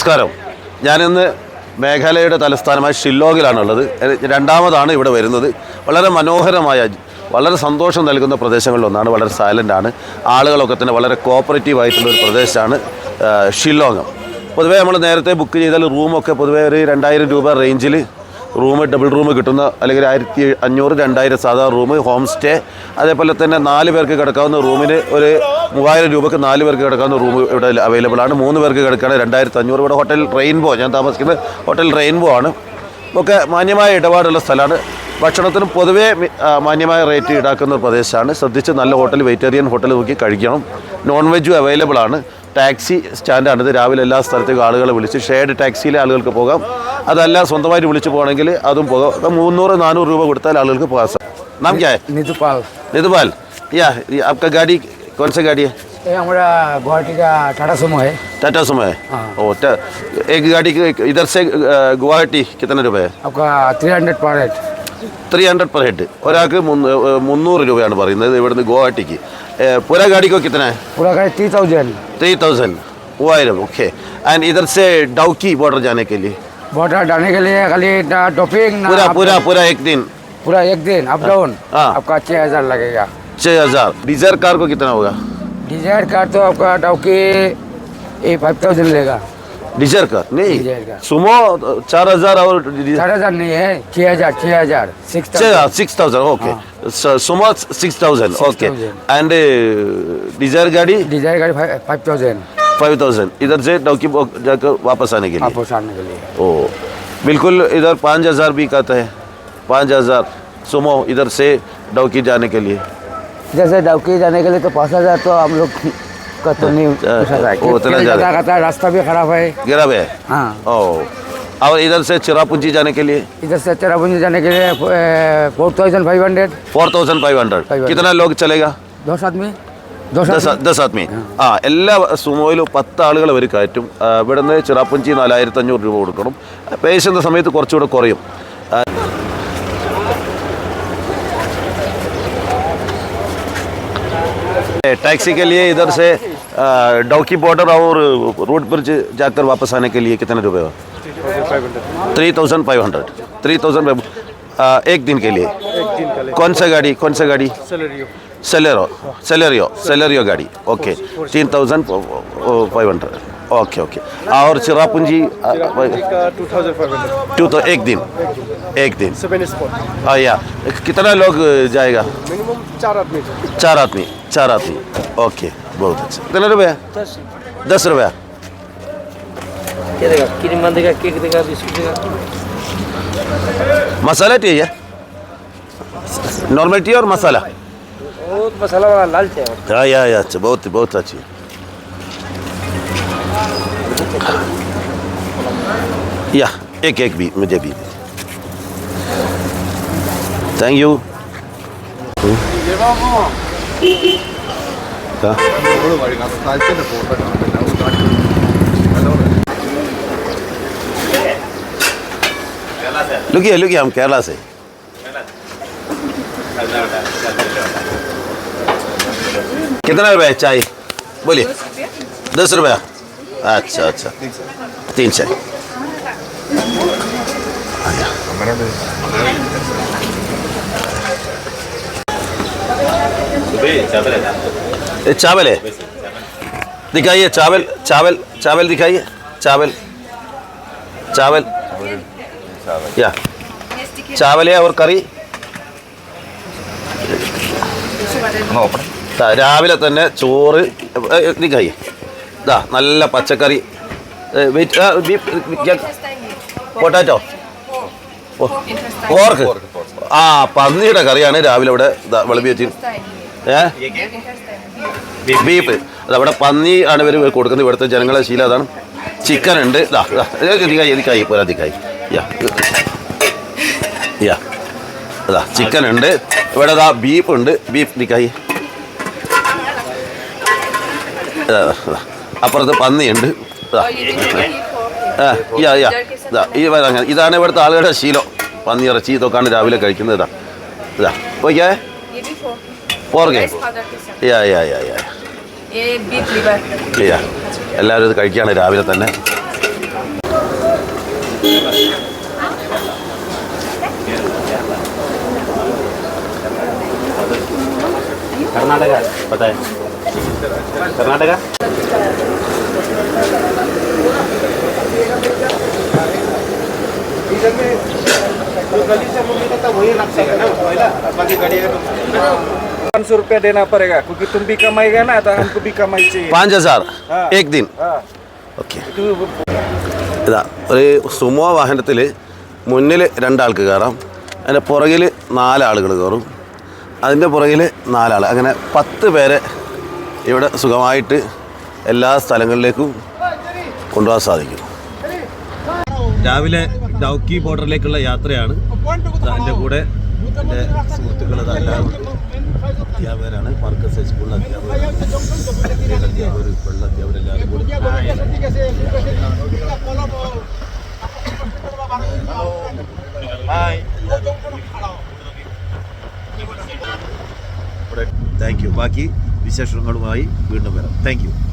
നമസ്കാരം. ഞാനിന്ന് മേഘാലയയുടെ തലസ്ഥാനമായ ഷില്ലോഗിലാണുള്ളത്. രണ്ടാമതാണ് ഇവിടെ വരുന്നത്. വളരെ മനോഹരമായ വളരെ സന്തോഷം നൽകുന്ന പ്രദേശങ്ങളിലൊന്നാണ് വളരെ സൈലന്റ് ആണ്. ആളുകളൊക്കെ തന്നെ വളരെ കോപ്പറേറ്റീവ് ആയിട്ടുള്ള ഒരു പ്രദേശമാണ് ഷില്ലോങ്. പൊതുവേ നമ്മൾ നേരത്തെ ബുക്ക് ചെയ്താൽ റൂമൊക്കെ പൊതുവേ ഒരു രണ്ടായിരം രൂപ റേഞ്ചിൽ റൂം ഡബിൾ റൂം കിട്ടുന്ന അല്ലെങ്കിൽ ആയിരത്തി അഞ്ഞൂറ് രണ്ടായിരം സാധാരണ റൂം ഹോം സ്റ്റേ. അതേപോലെ തന്നെ നാല് പേർക്ക് കിടക്കാവുന്ന റൂമിന് ഒരു മൂവായിരം രൂപയ്ക്ക് നാല് പേർക്ക് കിടക്കാവുന്ന റൂം ഇവിടെ അവൈലബിൾ ആണ്. മൂന്ന് പേർക്ക് കിടക്കുകയാണെങ്കിൽ രണ്ടായിരത്തി അഞ്ഞൂറ് ഇവിടെ ഹോട്ടൽ റെയിൻബോ ഞാൻ താമസിക്കുന്നത് ഹോട്ടൽ റെയിൻബോ ആണ്. ഒക്കെ മാന്യമായ ഇടപാടുള്ള സ്ഥലമാണ്. ഭക്ഷണത്തിന് പൊതുവേ മാന്യമായ റേറ്റ് ഈടാക്കുന്ന ഒരു പ്രദേശമാണ്. ശ്രദ്ധിച്ച് നല്ല ഹോട്ടൽ വെജിറ്റേറിയൻ ഹോട്ടൽ നോക്കി കഴിക്കണം. നോൺ വെജും അവൈലബിൾ ആണ്. ടാക്സി സ്റ്റാൻഡാണിത് രാവിലെ എല്ലാ സ്ഥലത്തേക്കും ആളുകളെ വിളിച്ച് ഷെയർഡ് ടാക്സിയിലെ ആളുകൾക്ക് പോകാം. അതല്ല സ്വന്തമായിട്ട് വിളിച്ച് പോകണമെങ്കിൽ അതും പോകാം അത് മുന്നൂറ് നാനൂറ് രൂപ കൊടുത്താൽ ആളുകൾക്ക് പോകാം സാർ നാം ക്യാ है नितुपाल निधुपाल या ये आपका गाड़ी कौन सा गाड़ी है ये हमारा गुवाहाटी का टाटा सुमो है टाटा सुमो है हाँ। ओ टा- एक गाड़ी के- इधर से अ, गुवाहाटी कितने रुपए है आपका three hundred per head three hundred per head ഒരാൾക്ക് മുന്ന- ഏ, മുന്നൂറ് രൂപയാണ് പറയുന്നത് ഇവിടുന്ന് ഗുവാഹട്ടിക്ക് ഏ, पूरा गाड़ी को कितना है पूरा गाड़ी थ्री थाउजेंड थ्री थाउजेंड മൂവായിരം ഓക്കെ ആൻഡ് इधर से डाउकी बॉर्डर जाने के लिए बॉर्डर डालने के लिए खाली टॉपिंग पूरा पूरा पूरा एक दिन। पूरा एक दिन अप डाउन हाँ। आपका छः हज़ार लगेगा। छः हज़ार। डिज़ायर कार को कितना होगा? डिज़ायर कार तो आपका डाउकी ये फाइव थाउज़ेंड लेगा। डिज़ायर कार नहीं। सुमो चार हज़ार और चार हज़ार नहीं है छः हज़ार छः हज़ार। Six six thousand okay Sumo six thousand okay and Dzire गाड़ी? डिज़ायर गाड़ी फाइव थाउज़ेंड। फाइव थाउज़ेंड इधर से डाउकी जाकर वापस आने के लिए। आपको आने के लिए। ओ बिल्कुल इधर पाँच हज़ार भी कहता है। पाँच हज़ार। सुमो इधर से डौकी जाने के लिए। जैसे डाउकी जाने के लिए तो पाँच हज़ार तो हम लोग का तो नहीं अच्छा, उतना ज़्यादा। कहता है रास्ता भी खराब है। गिरा है? हाँ। ओ और इधर से चिरापुंजी जाने के लिए? इधर से चराबुंजी जाने के लिए four thousand five hundred four thousand five hundred कितना लोग चलेगा? दस आदमी दस ദസ് आदमी ദസ് ആത്മി ആ എല്ലാ സുമോയിലും പത്ത് ആളുകൾ അവർ കയറ്റും ആ, ഇവിടുന്ന് ചിറാപ്പുഞ്ചി നാലായിരത്തി അഞ്ഞൂറ് രൂപ കൊടുക്കണം പേശുന്ന സമയത്ത് കുറച്ചുകൂടെ കുറയും ആ, टैक्सी के लिए इधर से आ, डौकी बॉर्डर और रोड ब्रिज जाकर वापस आने के लिए कितने रुपए हो three thousand five hundred three thousand एक दिन के लिए कौन सा गाड़ी कौन सा गाड़ी सेलेरो सेलेरियो सेलेरियो गाड़ी ओके तीन thousand five hundred okay okay और चिरापुंजी टू तो एक दिन एक दिन या कितना लोग जाएगा मिनिमम चार आदमी चार आदमी चार आदमी ओके बहुत अच्छा कितने रुपया दस रुपया मसाला टी है नॉर्मल टी और मसाला बहुत मसाला वाला लाल चाय हाँ या या अच्छा बहुत बहुत अच्छी। या, एक एक भी, मुझे भी। थैंक यू क्या लुकिए लुकिए, हम केरला से। कितना रुपया है चाय? बोलिए। दस रुपया। अच्छा अच्छा। तीन चाय। ये चावल है। दिखाइए चावल चावल चावल दिखाइए। चावल। चावल। या। चावल है और करी। ദാ, രാവിലെ തന്നെ ചോറ് നിൽക്കായി ഇതാ നല്ല പച്ചക്കറി. പൊട്ടാറ്റോ? പോർക്ക്. ആ പന്നിയുടെ കറിയാണ് രാവിലെ ഇവിടെ വിളമ്പി വെച്ചി ഏ? ബീഫ്. അതവിടെ പന്നി ആണ് ഇവർ കൊടുക്കുന്നത്. ഇവിടുത്തെ ജനങ്ങളെ ശീലം അതാണ്. ചിക്കൻ ഉണ്ട്. ഇതാ ഇതാ, ഇത് ഇതിക്കായി ഇതിക്കായി പോരാ ഇതിക്കായി യാ. യാ. അതാ ചിക്കൻ ഉണ്ട്. ഇവിടെ ഇതാ ബീഫ് ഉണ്ട്. ബീഫ് ഇതിക്കായി അപ്പുറത്ത് പന്നിയുണ്ട്. ഇതാ ഈ ഇതാണ് ഇവിടുത്തെ ആളുകളുടെ ശീലം. പന്നിയിറച്ചി ഇതൊക്കെയാണ് രാവിലെ കഴിക്കുന്നത്. ഇതാ ഇതാ ഓക്കേ ഓർക്കേ എല്ലാവരും ഇത് കഴിക്കുകയാണ് രാവിലെ തന്നെ. കർണാടക है कर्नाटका पाँच सौ रुपया देना पड़ेगा क्योंकि तुम भी कमाएगा ना तो हमको भी कमाई चाहिए पाँच हजार हाँ। एक दिन हाँ ഓക്കെ तू ഇതാ ഒരു സുമോ വാഹനത്തിൽ മുന്നിൽ രണ്ടാൾക്ക് കയറാം അതിൻ്റെ പുറകിൽ നാലാളുകൾ കയറും അതിൻ്റെ പുറകിൽ നാലാൾ അങ്ങനെ പത്ത് പേരെ ഇവിടെ സുഖമായിട്ട് എല്ലാ സ്ഥലങ്ങളിലേക്കും കൊണ്ടുപോകാൻ സാധിക്കും. രാവിലെ ഡൗക്കി ബോർഡറിലേക്കുള്ള യാത്രയാണ്. എന്റെ കൂടെ എന്റെ സുഹൃത്തുക്കൾ എല്ലാവരും അധ്യാപകരാണ്. മാർക്കസ് ഹൈസ്കൂളിലെ അധ്യാപകരാണ്. അധ്യാപകർ ഇപ്പോഴുള്ള അധ്യാപകരെല്ലാവരും കൂടി. താങ്ക് യു ബാക്കി വിശേഷങ്ങളുമായി വീണ്ടും വരാം. താങ്ക്